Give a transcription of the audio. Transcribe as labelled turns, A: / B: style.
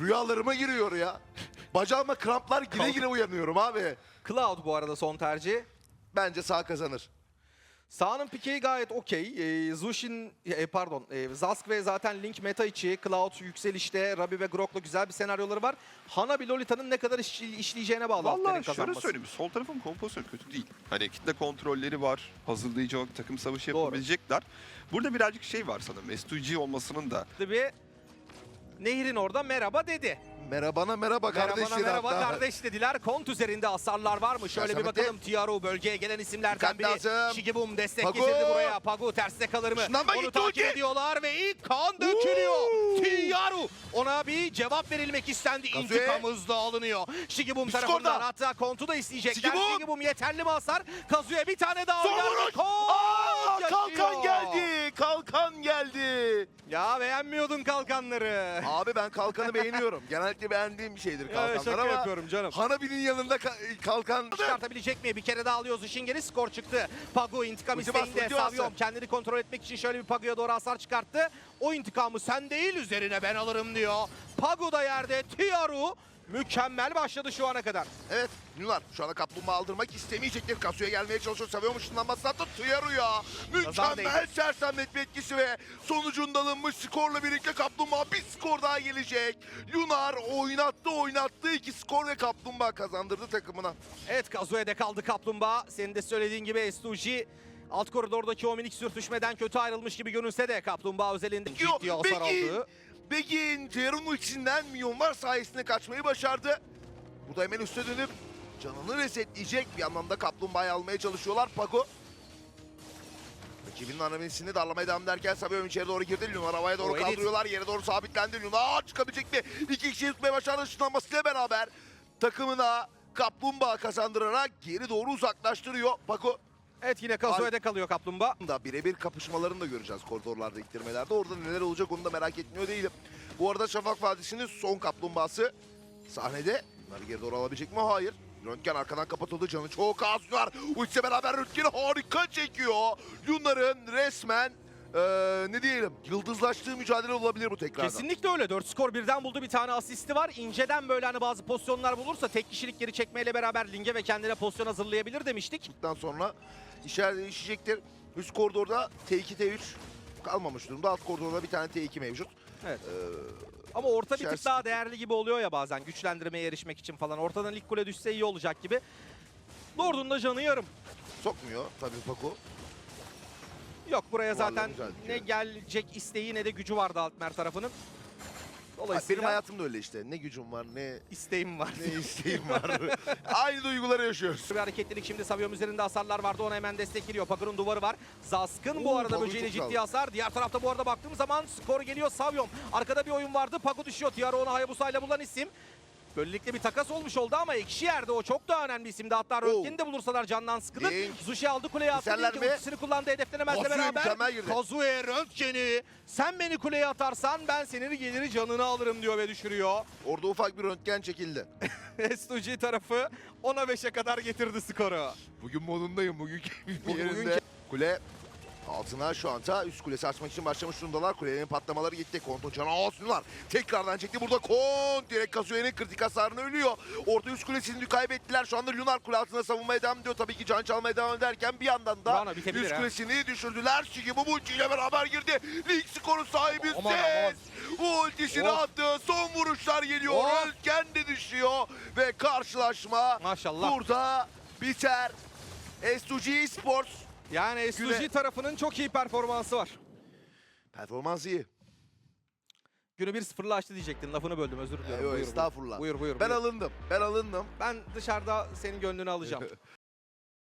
A: Rüyalarıma giriyor ya. Bacağıma kramplar gire gire uyanıyorum abi.
B: Cloud bu arada son tercih.
A: Bence sağ kazanır.
B: Sağının pikeyi gayet okey. Ee, Zushin, e, pardon, e, Zask ve zaten Link meta içi, Cloud yükselişte, Rabi ve Grok'la güzel bir senaryoları var. Hanabi Lolita'nın ne kadar iş- işleyeceğine bağlı altların
C: Vallahi şöyle
B: kazanması.
C: söyleyeyim. Sol tarafın kompozisyonu kötü değil. Hani kitle kontrolleri var. Hazırlayıcı olarak takım savaşı
B: Doğru.
C: yapabilecekler. Burada birazcık şey var sanırım. S2G olmasının da
B: Bir Nehir'in orada merhaba dedi.
A: Merhabana merhaba kardeş.
B: Merhaba
A: dedi
B: merhaba
A: hatta.
B: kardeş dediler. Kont üzerinde hasarlar var mı? Şöyle bir bakalım. Tiaru bölgeye gelen isimlerden biri.
A: lazım.
B: Shigibum destek
A: Pagu.
B: getirdi buraya. Pagu terste kalır mı?
A: Şundan
B: Onu takip ediyorlar ve ilk kan dökülüyor. Tiaru ona bir cevap verilmek istendi.
A: Kazuya.
B: İntikam hızla alınıyor. Shigibum
A: Skor
B: tarafından
A: da.
B: hatta Kont'u da isteyecekler.
A: Shigibum
B: yeterli mi hasar? Kazuya bir tane daha
A: Son vuruş.
B: Kont
A: Aa, kalkan geldi. Kalkan geldi.
B: Ya beğenmiyordun kalkanları.
A: Abi ben kalkanı beğeniyorum. Genellikle beğendiğim bir şeydir kalkanlar
B: şaka
A: ama
B: yapıyorum canım.
A: Hanabi'nin yanında ka- kalkan
B: çıkartabilecek mi? Bir kere daha alıyor Zushingen'i skor çıktı. Pagu intikam isteğinde
A: sen.
B: kendini kontrol etmek için şöyle bir Pagu'ya doğru hasar çıkarttı. O intikamı sen değil üzerine ben alırım diyor. Pagu da yerde Tiaru mükemmel başladı şu ana kadar.
A: Evet, Yunar şu anda kaplumbağa aldırmak istemeyecektir. Kasuya gelmeye çalışıyor. Seviyormuş ışınlanmasını attı. Tuyarı ya.
B: Nazar
A: Mükemmel sersemletme etkisi ve sonucunda alınmış skorla birlikte kaplumbağa bir skor daha gelecek. Lunar oynattı oynattı. iki skor ve kaplumbağa kazandırdı takımına.
B: Evet Kazue'de kaldı Kaplumbağa. Senin de söylediğin gibi Estuji alt koridordaki o minik sürtüşmeden kötü ayrılmış gibi görünse de Kaplumbağa özelinde ciddi hasar aldı.
A: Begin Tuyarı'nın ultisinden milyonlar sayesinde kaçmayı başardı. Burada hemen üste dönüp canını resetleyecek bir anlamda kaplumbağayı almaya çalışıyorlar. Pago Rakibinin anamisini darlamaya devam ederken Sabiom içeri doğru girdi. Lunar havaya doğru
B: O
A: kaldırıyorlar. Yere doğru sabitlendi. Lunar çıkabilecek mi? İki kişiyi tutmaya başardı ışınlanmasıyla beraber. Takımına kaplumbağa kazandırarak geri doğru uzaklaştırıyor. Pago
B: Evet yine Kazue'de kalıyor Kaplumbağa.
A: da birebir kapışmalarını da göreceğiz koridorlarda iktirmelerde. Orada neler olacak onu da merak etmiyor değilim. Bu arada Şafak Vadisi'nin son kaplumbağası sahnede. Bunları geri doğru alabilecek mi? Hayır. Röntgen arkadan kapatıldı. Canı çok az var. Ultisiyle beraber Röntgen'i harika çekiyor. Lunar'ın resmen eee, ne diyelim yıldızlaştığı mücadele olabilir bu tekrardan.
B: Kesinlikle öyle. 4 skor birden buldu. Bir tane asisti var. İnceden böyle hani bazı pozisyonlar bulursa tek kişilik geri çekmeyle beraber Ling'e ve kendine pozisyon hazırlayabilir demiştik.
A: Bundan sonra işler değişecektir. Üst koridorda T2, T3 kalmamış durumda. Alt koridorda bir tane T2 mevcut.
B: Evet.
A: Eee,
B: Ama orta bir tık daha değerli gibi oluyor ya bazen güçlendirmeye erişmek için falan. Ortadan ilk kule düşse iyi olacak gibi. Lord'un da canı yarım.
A: sokmuyor tabii Paco.
B: Yok buraya zaten
A: güzel
B: ne gelecek isteği ne de gücü vardı Altmer tarafının. Dolayısıyla
A: Benim hayatım da öyle işte. Ne gücüm var, ne
B: isteğim var.
A: ne isteğim var. Aynı duyguları yaşıyoruz.
B: Bir hareketlilik şimdi Savyom üzerinde hasarlar vardı ona hemen destek geliyor. Paku'nun duvarı var. Zaskın bu
A: Oo,
B: arada
A: Paku
B: böceğiyle
A: çok
B: ciddi
A: kaldı.
B: hasar. Diğer tarafta bu arada baktığım zaman skor geliyor Savyom. Arkada bir oyun vardı. Paku düşüyor. Tiara onu Hayabusa ile bulan isim. Böylelikle bir takas olmuş oldu ama ekşi yerde o çok da önemli isimdi. Hatta Röntgen'i de bulursalar candan sıkılır.
A: Link.
B: Zushi aldı kuleye attı. Link'in
A: mi?
B: ultisini kullandı hedeflenemezle beraber.
A: mükemmel girdi.
B: Röntgen'i sen beni kuleye atarsan ben senin geliri canını alırım diyor ve düşürüyor.
A: Orada ufak bir röntgen çekildi.
B: S2G tarafı 10'a 5'e kadar getirdi skoru.
A: Bugün modundayım. Bugün keyfim
B: Bugün-
A: yerinde.
B: bugün-
A: Kule altına şu anda üst kulesi açmak için başlamış durumdalar. Kulenin patlamaları gitti. Kont'un canı olsunlar. Tekrardan çekti. Burada Kont direkt Kazuya'nın kritik hasarını ölüyor. Orta üst kulesini kaybettiler. Şu anda Lunar kule altında savunmaya devam ediyor. Tabii ki can çalmaya devam ederken bir yandan da
B: Rana
A: üst kulesini düşürdüler. Şigi bu ulti ile beraber girdi. Lig skoru sahibi
B: Aman,
A: Ses. Ultisini
B: Of.
A: attı. Son vuruşlar geliyor.
B: Of.
A: Röntgen de düşüyor. Ve karşılaşma
B: Maşallah.
A: burada biter. S2G Sports
B: Yani S2G
A: Güne-
B: tarafının çok iyi performansı var.
A: performansı iyi.
B: Günü 1-0'la açtı diyecektin. Lafını böldüm özür diliyorum.
A: Yo,
B: Buyur,
A: estağfurullah.
B: Buyur buyur.
A: Ben
B: buyur.
A: alındım. Ben alındım.
B: Ben dışarıda senin gönlünü alacağım.